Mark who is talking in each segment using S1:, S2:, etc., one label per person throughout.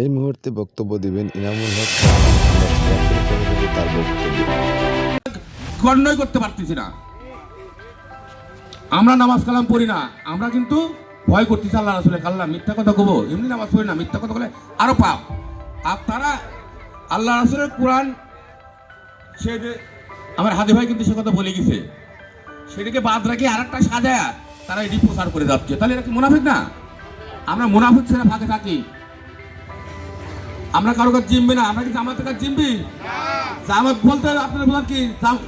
S1: এই মুহূর্তে বক্তব্য দিবেন ইনামুল হক
S2: করতে পারতেছি না। আমরা নামাজ কালাম পড়ি না। আমরা কিন্তু ভয় করতেছি আল্লাহ রাসুলের কাল্লা মিথ্যা কথা কবো, এমনি নামাজ পড়ি না। মিথ্যা কথা বলে আরও পাপ। আর তারা আল্লাহ রাসুলের কোরআন সে যে আমার হাদি ভাই কিন্তু সে কথা বলে গেছে। সেটাকে বাদ রাখি আর একটা সাজায়া তারা এটি প্রচার করে যাচ্ছে। তাহলে এটা কি মুনাফিক না? আমরা মুনাফিক ছেড়ে ফাঁকে থাকি। আমরা কারও কাছে জিমবি না আমরা কি জামাতের কাছে জিমবি জামাত বলতে আপনারা বলার কি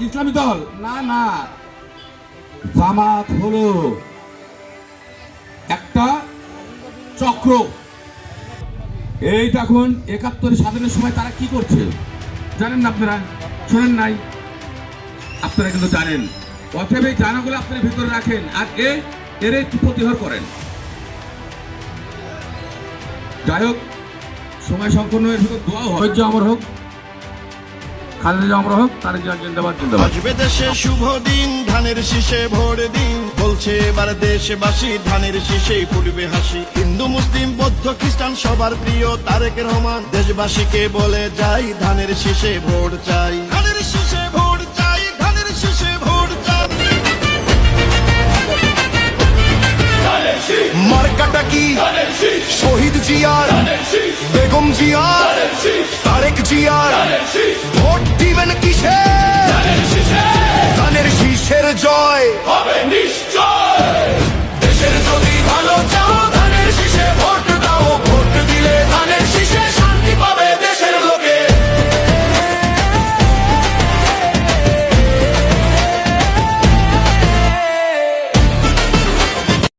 S2: ইসলামী দল? না না। জামাত হলো একটা চক্র। এইটা এখন একাত্তর স্বাধীনের সময় তারা কি করছে? জানেন না আপনারা? শোনেন নাই? আপনারা কিন্তু জানেন। অতএব এই জানাগুলো আপনারা ভিতরে রাখেন আর এ এর প্রতিহার করেন। যাই হোক সময় সম্পূর্ণ হয়ে শুধু দোয়া ধৈর্য আমার হোক, খালেদা আমার হোক তার জিন্দাবাদ জিন্দাবাদ।
S3: আসবে দেশে শুভ দিন, ধানের শীষে ভোর দিন। বলছে এবার দেশবাসী, ধানের শীষে ফুটবে হাসি। হিন্দু, মুসলিম, বৌদ্ধ, খ্রিস্টান, সবার প্রিয় তারেক রহমান। দেশবাসীকে বলে যাই, ধানের শীষে ভোট চাই। ধানের
S4: মার্কাটা কি? শহীদ জিয়ার বেগম জিয়ার তারেক জিয়ার ভোট দিবেন কিসে? ধানের শীষের জয়? হবে ভালো